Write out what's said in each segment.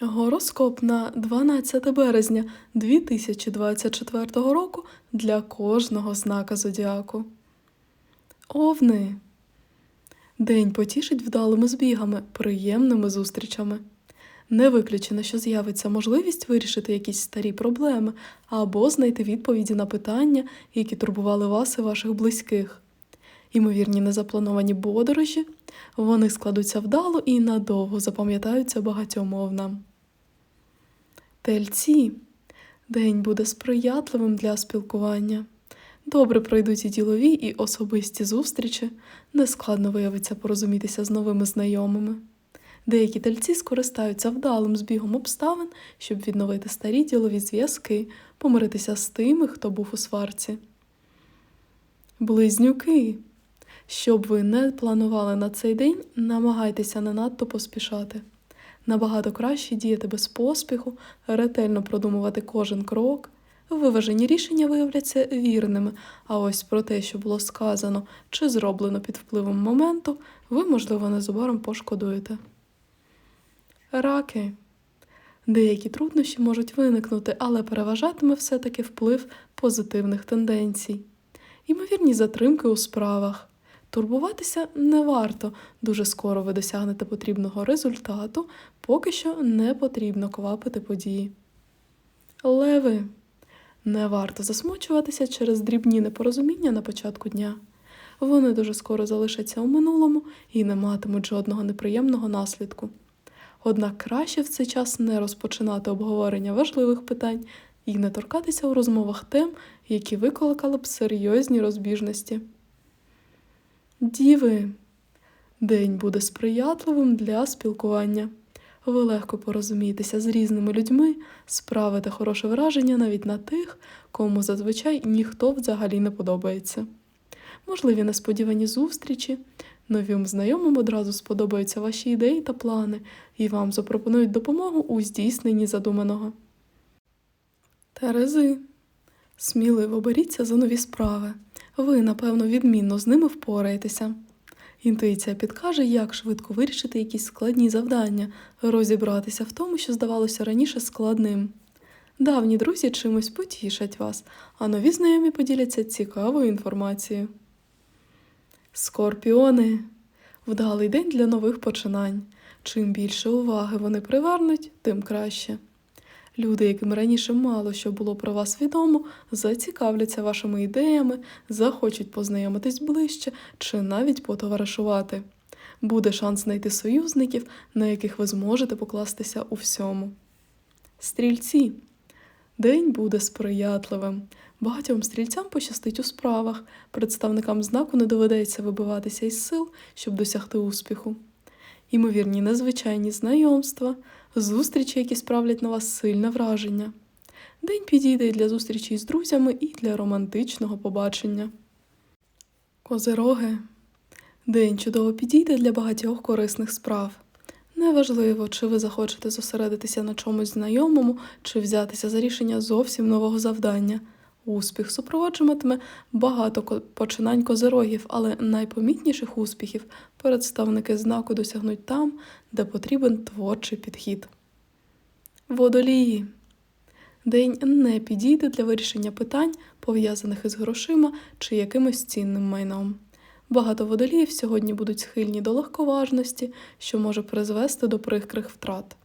Гороскоп на 12 березня 2024 року для кожного знака зодіаку. Овни. День потішить вдалими збігами, приємними зустрічами. Не виключено, що з'явиться можливість вирішити якісь старі проблеми або знайти відповіді на питання, які турбували вас і ваших близьких. Імовірні незаплановані подорожі, вони складуться вдало і надовго запам'ятаються багатьом овнам. Тельці. День буде сприятливим для спілкування. Добре пройдуть і ділові, і особисті зустрічі. Нескладно виявиться порозумітися з новими знайомими. Деякі тельці скористаються вдалим збігом обставин, щоб відновити старі ділові зв'язки, помиритися з тими, хто був у сварці. Близнюки. Щоб ви не планували на цей день, намагайтеся не надто поспішати. Набагато краще діяти без поспіху, ретельно продумувати кожен крок. Виважені рішення виявляться вірними, а ось про те, що було сказано чи зроблено під впливом моменту, ви, можливо, незабаром пошкодуєте. Раки. Деякі труднощі можуть виникнути, але переважатиме все-таки вплив позитивних тенденцій. Ймовірні затримки у справах. Турбуватися не варто, дуже скоро ви досягнете потрібного результату, поки що не потрібно квапити події. Леви. Не варто засмучуватися через дрібні непорозуміння на початку дня. Вони дуже скоро залишаться у минулому і не матимуть жодного неприємного наслідку. Однак краще в цей час не розпочинати обговорення важливих питань і не торкатися у розмовах тем, які викликали б серйозні розбіжності. Діви. День буде сприятливим для спілкування. Ви легко порозумієтеся з різними людьми, справите хороше враження навіть на тих, кому зазвичай ніхто взагалі не подобається. Можливі несподівані зустрічі, новим знайомим одразу сподобаються ваші ідеї та плани, і вам запропонують допомогу у здійсненні задуманого. Терези. Сміливо беріться за нові справи. Ви, напевно, відмінно з ними впораєтеся. Інтуїція підкаже, як швидко вирішити якісь складні завдання, розібратися в тому, що здавалося раніше складним. Давні друзі чимось потішать вас, а нові знайомі поділяться цікавою інформацією. Скорпіони. Вдалий день для нових починань. Чим більше уваги вони привернуть, тим краще. Люди, яким раніше мало що було про вас відомо, зацікавляться вашими ідеями, захочуть познайомитись ближче чи навіть потоваришувати. Буде шанс знайти союзників, на яких ви зможете покластися у всьому. Стрільці. День буде сприятливим. Багатьом стрільцям пощастить у справах, представникам знаку не доведеться вибиватися із сил, щоб досягти успіху. Імовірні незвичайні знайомства, зустрічі, які справлять на вас сильне враження. День підійде і для зустрічі з друзями, і для романтичного побачення. Козероги. День чудово підійде для багатьох корисних справ. Неважливо, чи ви захочете зосередитися на чомусь знайомому, чи взятися за рішення зовсім нового завдання. Успіх супроводжуватиме багато починань козирогів, але найпомітніших успіхів представники знаку досягнуть там, де потрібен творчий підхід. Водолії. День не підійде для вирішення питань, пов'язаних із грошима чи якимось цінним майном. Багато водоліїв сьогодні будуть схильні до легковажності, що може призвести до прикрих втрат.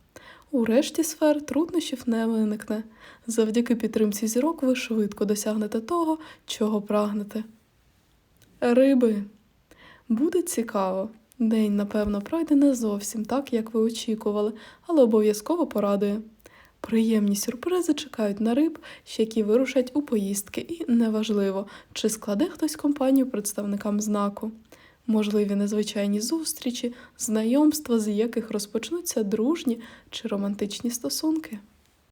У решті сфер труднощів не виникне. Завдяки підтримці зірок ви швидко досягнете того, чого прагнете. Риби. Буде цікаво. День, напевно, пройде не зовсім так, як ви очікували, але обов'язково порадує. Приємні сюрпризи чекають на риб, які вирушать у поїздки, і неважливо, чи складе хтось компанію представникам знаку. Можливі незвичайні зустрічі, знайомства, з яких розпочнуться дружні чи романтичні стосунки.